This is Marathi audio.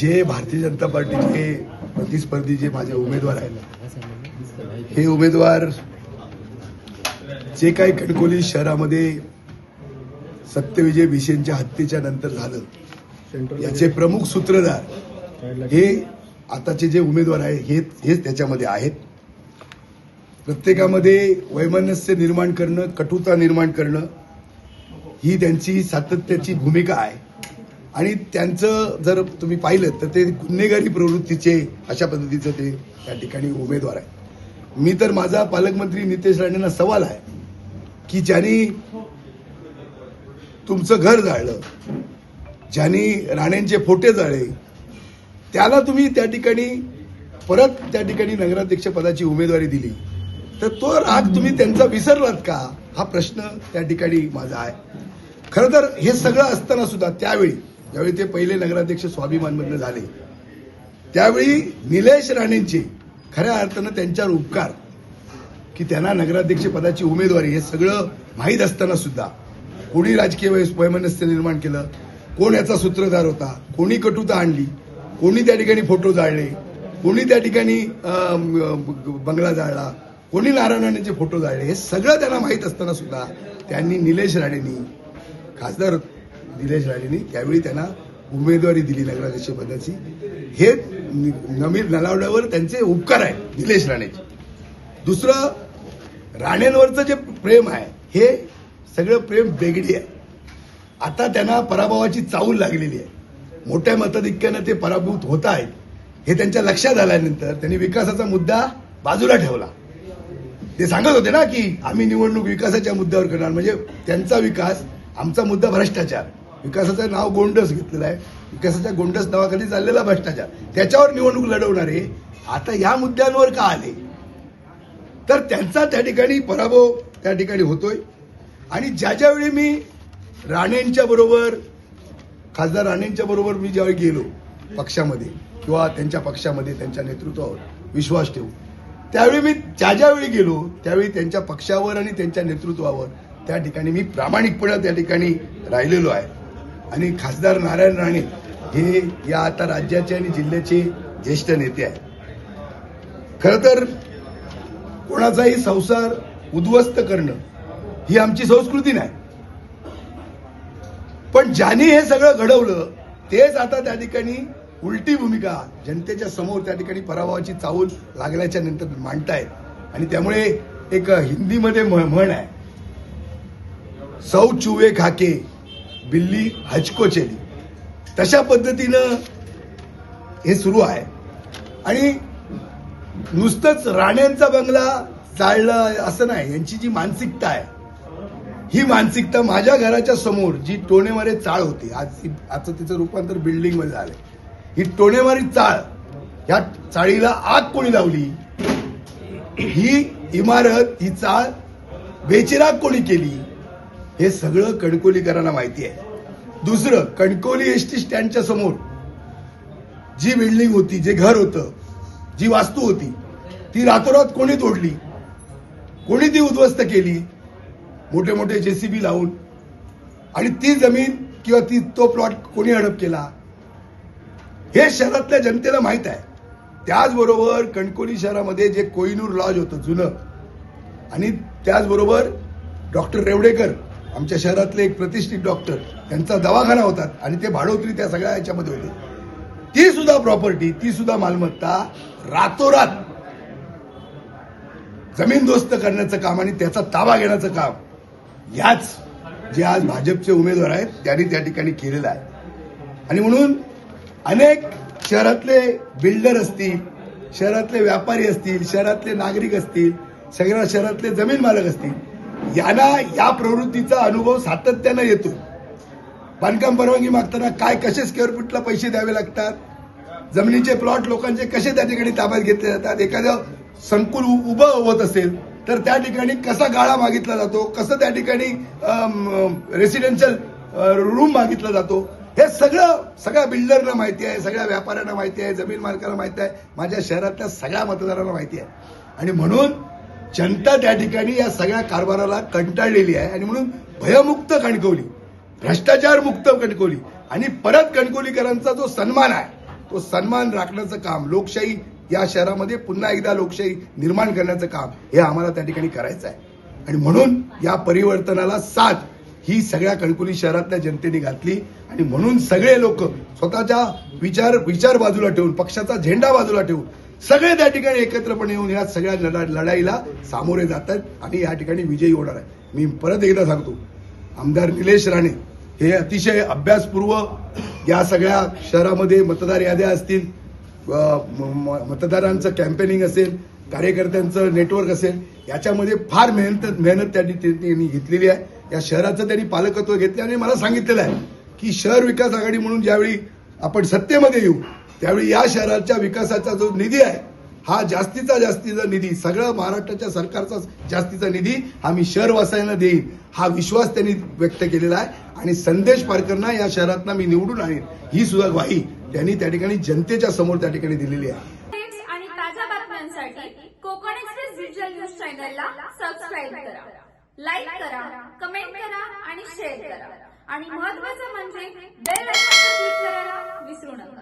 जे भारतीय जनता पार्टीचे प्रतिस्पर्धी जे माझे उमेदवार आहेत हे उमेदवार जे काही कणकोली शहरामध्ये सत्यविजय भिशेंच्या हत्येच्या नंतर झालं याचे प्रमुख सूत्रधार हे आताचे जे उमेदवार आहेत हे हेच त्याच्यामध्ये आहेत. प्रत्येकामध्ये वैमनस्य निर्माण करणं कटुता निर्माण करणं ही त्यांची सातत्याची भूमिका आहे. आणि त्यांचं जर तुम्ही पाहिलं तर ते गुन्हेगारी प्रवृत्तीचे अशा पद्धतीचं ते त्या ठिकाणी उमेदवार आहे मी तर माझा पालकमंत्री नितेश राणेंना सवाल आहे की ज्यांनी तुमचं घर जाळलं ज्यांनी राणेंचे फोटे जाळे त्याला तुम्ही त्या ठिकाणी परत त्या ठिकाणी नगराध्यक्ष पदाची उमेदवारी दिली. तर तो राग तुम्ही त्यांचा विसरलात का? हा प्रश्न त्या ठिकाणी माझा आहे. खरं तर हे सगळं असताना सुद्धा त्यावेळी ज्यावेळी ते पहिले नगराध्यक्ष स्वाभिमानमधनं झाले त्यावेळी निलेश राणेंचे खऱ्या अर्थानं त्यांच्यावर उपकार की त्यांना नगराध्यक्ष पदाची उमेदवारी हे सगळं माहीत असताना सुद्धा कोणी राजकीय वैस- वैमनस्य निर्माण केलं कोण याचा सूत्रधार होता कोणी कटुता आणली कोणी त्या ठिकाणी फोटो जाळले कोणी त्या ठिकाणी बंगला जाळला कोणी नारायण राणेंचे फोटो जाळले हे सगळं त्यांना माहीत असताना सुद्धा त्यांनी निलेश राणेंनी खासदार निलेश राणेंनी त्यावेळी त्यांना उमेदवारी दिली नगराध्यक्ष पदाची हे नि- नवीन नलावड्यावर त्यांचे उपकार आहेत निलेश राणेचे. दुसरं राणेंवरचं जे प्रेम आहे हे सगळं प्रेम बेगडी आहे. आता त्यांना पराभवाची चाऊल लागलेली आहे. मोठ्या मताधिक्यानं ते पराभूत होत आहेत. हे त्यांच्या लक्षात आल्यानंतर त्यांनी विकासाचा मुद्दा बाजूला ठेवला. ते सांगत होते ना की आम्ही निवडणूक विकासाच्या मुद्द्यावर करणार. म्हणजे त्यांचा विकास आमचा मुद्दा भ्रष्टाचार. विकासाचं नाव गोंडस घेतलेलं आहे. विकासाच्या गोंडस नावाखाली चाललेला भ्रष्टाचार. त्याच्यावर निवडणूक लढवणारे आता या मुद्द्यांवर का आले? तर त्यांचा त्या ठिकाणी पराभव त्या ठिकाणी होतोय. आणि ज्या ज्यावेळी मी राणेंच्या बरोबर खासदार राणेंच्या बरोबर मी ज्यावेळी गेलो पक्षामध्ये किंवा त्यांच्या पक्षामध्ये त्यांच्या नेतृत्वावर विश्वास ठेवू त्यावेळी मी ज्या ज्यावेळी गेलो त्यावेळी त्यांच्या पक्षावर आणि त्यांच्या नेतृत्वावर त्या ठिकाणी मी प्रामाणिकपणे त्या ठिकाणी राहिलेलो आहे. आणि खासदार नारायण राणे हे या आता राज्याचे आणि जिल्ह्याचे ज्येष्ठ नेते आहेत. खरं तर कोणाचाही संसार उद्ध्वस्त करणं ही आमची संस्कृती नाही. पण ज्यांनी हे सगळं घडवलं तेच आता त्या ठिकाणी उलटी भूमिका जनतेच्या समोर त्या ठिकाणी पराभवाची चावूल लागल्याच्या नंतर मांडतायत. आणि त्यामुळे एक हिंदीमध्ये म्हण आहे सौ चुवे खाके बिल्ली हचको तशा पद्धतीनं हे सुरू आहे. आणि नुसतंच राण्यांचा बंगला जाळलं असं नाही यांची जी मानसिकता आहे ही मानसिकता माझ्या घराच्या समोर जी टोणेमारी चाळ होती आज आता तिचं रूपांतर बिल्डिंगमध्ये झालं ही टोणेमारी चाळ ह्या चाळीला आग कोणी लावली? ही इमारत ही चाळ बेचिराग कोणी केली? हे सगळं कणकोलीकरांना माहिती आहे. दुसरं कणकोली एस टी स्टँडच्या समोर जी बिल्डिंग होती जे घर होतं जी वास्तू होती ती रातोरात कोणी तोडली? कोणी ती उद्ध्वस्त केली? मोठे मोठे जेसीबी लावून. आणि ती जमीन किंवा ती तो प्लॉट कोणी हडप केला? हे शहरातल्या जनतेला माहीत आहे. त्याचबरोबर कणकोली शहरामध्ये जे कोहिनूर लॉज होतं जुनं. आणि त्याचबरोबर डॉक्टर रेवडेकर आमच्या शहरातले एक प्रतिष्ठित डॉक्टर त्यांचा दवाखाना होता आणि ते भाडोत्री त्या सगळ्या याच्यामध्ये होते. ती सुद्धा प्रॉपर्टी ती सुद्धा मालमत्ता रातोरात जमीनदोस्त करण्याचं काम आणि त्याचा ताबा घेण्याचं काम याच जे आज भाजपचे उमेदवार आहेत त्यांनी त्या ठिकाणी केलेलं आहे. आणि म्हणून अनेक शहरातले बिल्डर असतील शहरातले व्यापारी असतील शहरातले नागरिक असतील सगळ्या शहरातले जमीन मालक असतील यांना या प्रवृत्तीचा अनुभव सातत्यानं येतो. बांधकाम परवानगी मागताना काय कसे स्क्वेअर फूटला पैसे द्यावे लागतात? जमिनीचे प्लॉट लोकांचे कसे त्या ठिकाणी ताब्यात घेतले जातात? एखादं संकुल उ- उभं होत असेल तर त्या ठिकाणी कसा गाळा मागितला जातो? कसं त्या ठिकाणी रेसिडेन्शियल रूम मागितला जातो? हे सगळं सगळ्या बिल्डरना माहिती आहे सगळ्या व्यापाऱ्यांना माहिती आहे जमीन मालकाला माहिती आहे माझ्या शहरातल्या सगळ्या मतदारांना माहिती आहे. आणि म्हणून जनता त्या ठिकाणी या सगळ्या कारभाराला कंटाळलेली आहे आणि म्हणून भयमुक्त कणकवली भ्रष्टाचार मुक्त कणकवली आणि परत कणकवलीकरांचा जो सन्मान आहे तो सन्मान राखण्याचं काम लोकशाही या शहरामध्ये पुन्हा एकदा लोकशाही निर्माण करण्याचं काम हे आम्हाला त्या ठिकाणी करायचं आहे. आणि म्हणून या परिवर्तनाला साथ ही सगळ्या कणकुली शहरातल्या जनतेने घातली आणि म्हणून सगळे लोक स्वतःच्या विचार विचार बाजूला ठेवून पक्षाचा झेंडा बाजूला ठेवून सगळे त्या ठिकाणी एकत्रपणे येऊन या सगळ्या लढा- लढाईला सामोरे जातात आणि या ठिकाणी विजयी होणार आहे. मी परत एकदा सांगतो आमदार निलेश राणे हे अतिशय अभ्यासपूर्व या सगळ्या शहरामध्ये मतदार याद्या असतील म- मतदारांचं कॅम्पेनिंग असेल कार्यकर्त्यांचं नेटवर्क असेल याच्यामध्ये फार मेहनत मेहनत त्यांनी त्यांनी घेतलेली आहे. या शहराचं त्यांनी पालकत्व घेतलं आणि मला सांगितलेलं आहे की शहर विकास आघाडी म्हणून ज्यावेळी आपण सत्तेमध्ये येऊ त्यावेळी या शहराच्या विकासाचा जो निधी आहे हा जास्तीचा जास्तीचा निधी सगळं महाराष्ट्राच्या सरकारचा जास्तीचा निधी हा मी शहरवासियांना देईन. हा विश्वास त्यांनी व्यक्त केलेला आहे आणि संदेश पारकरना या शहरातना मी निवडून आणेन. ही सुद्धा ग्वाही त्यांनी त्या ठिकाणी जनतेच्या समोर त्या ठिकाणी दिलेली आहे. आणि ताज्या बातम्यांसाठी कोकण एक्सप्रेस डिजिटल न्यूज चॅनलला सबस्क्राईब करा. लाईक करा कमेंट करा आणि शेअर करा. आणि महत्वाचं म्हणजे बेल आयकॉनवर क्लिक करायला विसरू नका.